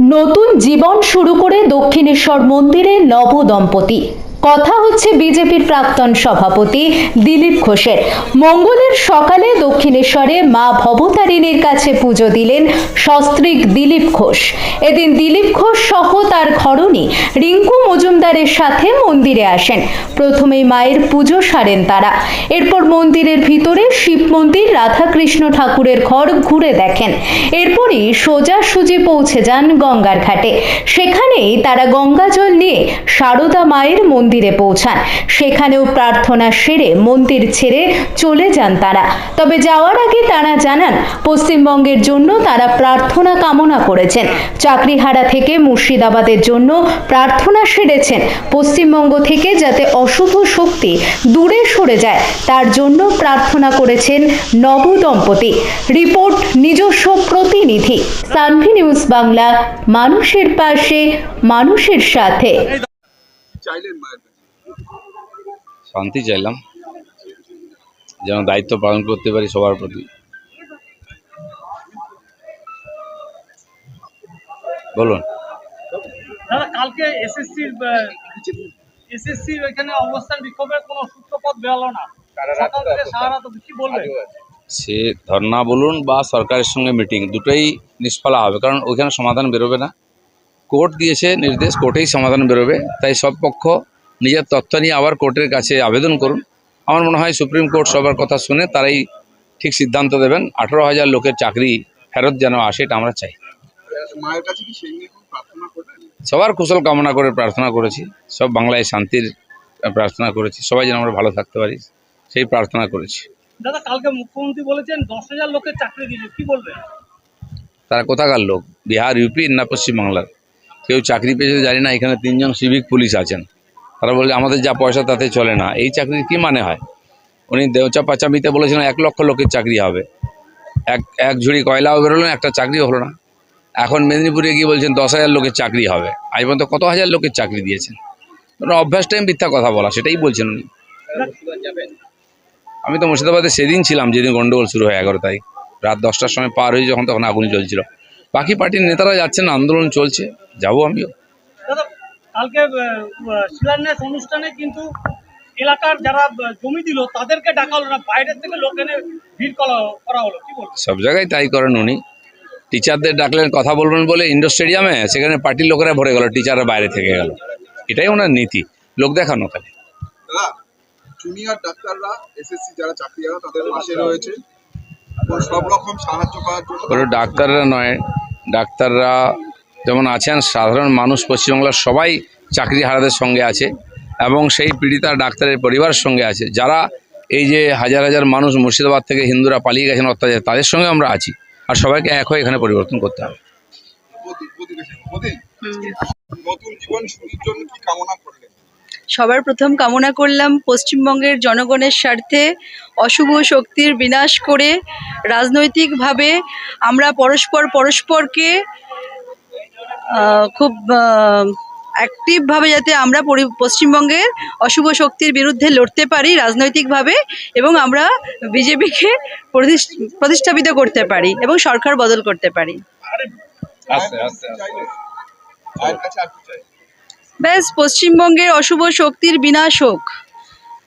নতুন জীবন শুরু করে দক্ষিণেশ্বর মন্দিরে নবদম্পতি। কথা হচ্ছে বিজেপির প্রাক্তন সভাপতি দিলীপ ঘোষের। মঙ্গলের সকালে দক্ষিণেশ্বরে মা ভবতারিণীর কাছে পুজো দিলেন সস্ত্রীক দিলীপ ঘোষ। এদিন দিলীপ ঘোষ সহ তার ঘরণী রিঙ্কু মজুমদারের সাথে মন্দিরে আসেন। প্রথমেই মায়ের পুজো সারেন তারা। এরপর মন্দিরের ভিতরে মন্দির রাধাকৃষ্ণ ঠাকুরের ঘর ঘুরে দেখেন। এরপরই সোজাসুজি পৌঁছে যান গঙ্গার ঘাটে। সেখানেই তারা গঙ্গা জল নিয়ে সারদা মায়ের মন্দিরে পৌঁছান। সেখানেও প্রার্থনা সেরে মন্দির ছেড়ে চলে যান তারা। তবে যাওয়ার আগে তারা জানান, পশ্চিমবঙ্গের জন্য তারা প্রার্থনা কামনা করেছেন। চাকরিহারা থেকে মুর্শিদাবাদের জন্য প্রার্থনা সেরেছেন। পশ্চিমবঙ্গ থেকে যাতে অশুভ শক্তি দূরে সরে যায়, তার জন্য প্রার্থনা করেছেন নবদম্পতি রিপোর্ট নিজস্ব প্রতিনিধি। সানভি নিউজ বাংলা মানুষের পাশে মানুষের সাথে। শান্তি চাইলাম। যেন দায়িত্ব পালন করতে পারি সবার প্রতি। বলুন। দাদা কালকে এসএসসির এসএসসি এখানে অবস্থান বিক্ষোভের কোনো সূত্রপথ বেরোলো না। সে ধর্না বলুন বা সরকারের সঙ্গে মিটিং দুটোই নিষ্ফলা হবে কারণ ওইখানে সমাধান বেরোবে না। কোর্ট দিয়েছে নির্দেশ কোর্টেই সমাধান বেরোবে। তাই সব পক্ষ নিজের তথ্য নিয়ে আবার কোর্টের কাছে আবেদন করুন। আমার মনে হয় সুপ্রিম কোর্ট সবার কথা শুনে তারাই ঠিক সিদ্ধান্ত দেবেন। আঠেরো হাজার লোকের চাকরি ফেরত যেন আসে এটা আমরা চাই। সবার কুশল কামনা করে প্রার্থনা করেছি। সব বাংলায় শান্তির প্রার্থনা করেছি। সবাই যেন আমরা ভালো থাকতে পারি। সেই প্রার্থনা করেছি। দাদা কালকে মুখ্যমন্ত্রী বলেছেন দশ হাজার লোকের চাকরি দিয়েছে কি বলবে তারা কোথাকার লোক? বিহার ইউপি না পশ্চিমবাংলার? কেউ চাকরি পেয়েছে জানি না এখানে তিনজন সিভিক পুলিশ আছেন। তারা বলে আমাদের যা পয়সা তাতে চলে না। এই চাকরির কি মানে হয়? উনি দেওচা পাচামিতে বলেছিলেন এক লক্ষ লোকের চাকরি হবে। এক এক ঝুড়ি কয়লাও বেরোলো না, একটা চাকরিও হলো না। এখন মেদিনীপুরে গিয়ে বলছেন দশ হাজার লোকের চাকরি হবে। আজ পর্যন্ত কত হাজার লোকের চাকরি দিয়েছেন? অভ্যাস টাইম মিথ্যা কথা বলা সেটাই বলছেন উনি। আমি তো মুর্শিদাবাদে সেদিন ছিলাম যেদিন গন্ডগোল শুরু হয় এগারো তারিখ। রাত দশটার সময় পার হয়ে যখন তখন আগুন জ্বলছিল। বাকি পার্টির নেতারা যাচ্ছেন আন্দোলন চলছে যাব আমিও। কালকে আহ, আহ, শিলান্যাস অনুষ্ঠানে কিন্তু এলাকার যারা জমি দিল তাদেরকে ডাকা হলো না বাইরের থেকে লোক এনে ভিড় করা করা হলো কি বলব সব জায়গায় তাই করেন উনি। টিচারদের ডাকলেন কথা বলবেন বলে ইন্ডোর স্টেডিয়ামে সেখানে পার্টির লোকেরা ভরে গেল টিচাররা বাইরে থেকে গেল। এটাই ওনার নীতি লোক দেখানো খালি। দাদা জুনিয়র ডাক্তাররা এসএসসি যারা চাকরিহারা তাদের পাশে রয়েছে। সব রকম সাহায্য করার জন্য কোনো ডাক্তাররা নয়। ডাক্তাররা যেমন আছেন সাধারণ মানুষ পশ্চিমবাংলার সবাই চাকরি হারাদের সঙ্গে আছে এবং সেই পীড়িতা ডাক্তারের পরিবারের সঙ্গে আছে। যারা এই যে হাজার হাজার মানুষ মুর্শিদাবাদ থেকে হিন্দুরা পালিয়ে গেছেন অত্যাচার তাদের সঙ্গে আমরা আছি। আর সবাইকে এক হয়ে এখানে পরিবর্তন করতে হবে। নতুন জীবন শুরুর জন্য কি কামনা করলেন? সবার প্রথম কামনা করলাম পশ্চিমবঙ্গের জনগণের স্বার্থে অশুভ শক্তির বিনাশ করে রাজনৈতিকভাবে আমরা পরস্পর পরস্পরকে খুব অ্যাক্টিভভাবে যাতে আমরা পরি- পশ্চিমবঙ্গের অশুভ শক্তির বিরুদ্ধে লড়তে পারি রাজনৈতিকভাবে এবং আমরা বিজেপিকে প্রতিষ্ঠাপিত করতে পারি এবং সরকার বদল করতে পারি। আস্তে আস্তে ব্যাস পশ্চিমবঙ্গের অশুভ শক্তির বিনাশ হোক।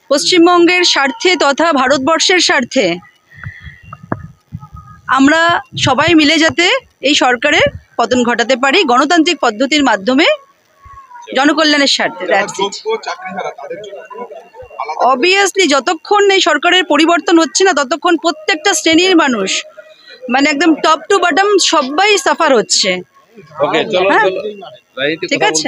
পশ্চিমবঙ্গের স্বার্থে তথা ভারতবর্ষের স্বার্থে আমরা সবাই মিলে যাতে এই সরকারের পতন ঘটাতে পারি গণতান্ত্রিক পদ্ধতির মাধ্যমে জনকল্যাণের স্বার্থে অবভিয়াসলি যতক্ষণ এই সরকারের পরিবর্তন হচ্ছে না ততক্ষণ প্রত্যেকটা শ্রেণির মানুষ মানে একদম টপ টু বটম সবাই সাফার হচ্ছে। হ্যাঁ। ঠিক আছে।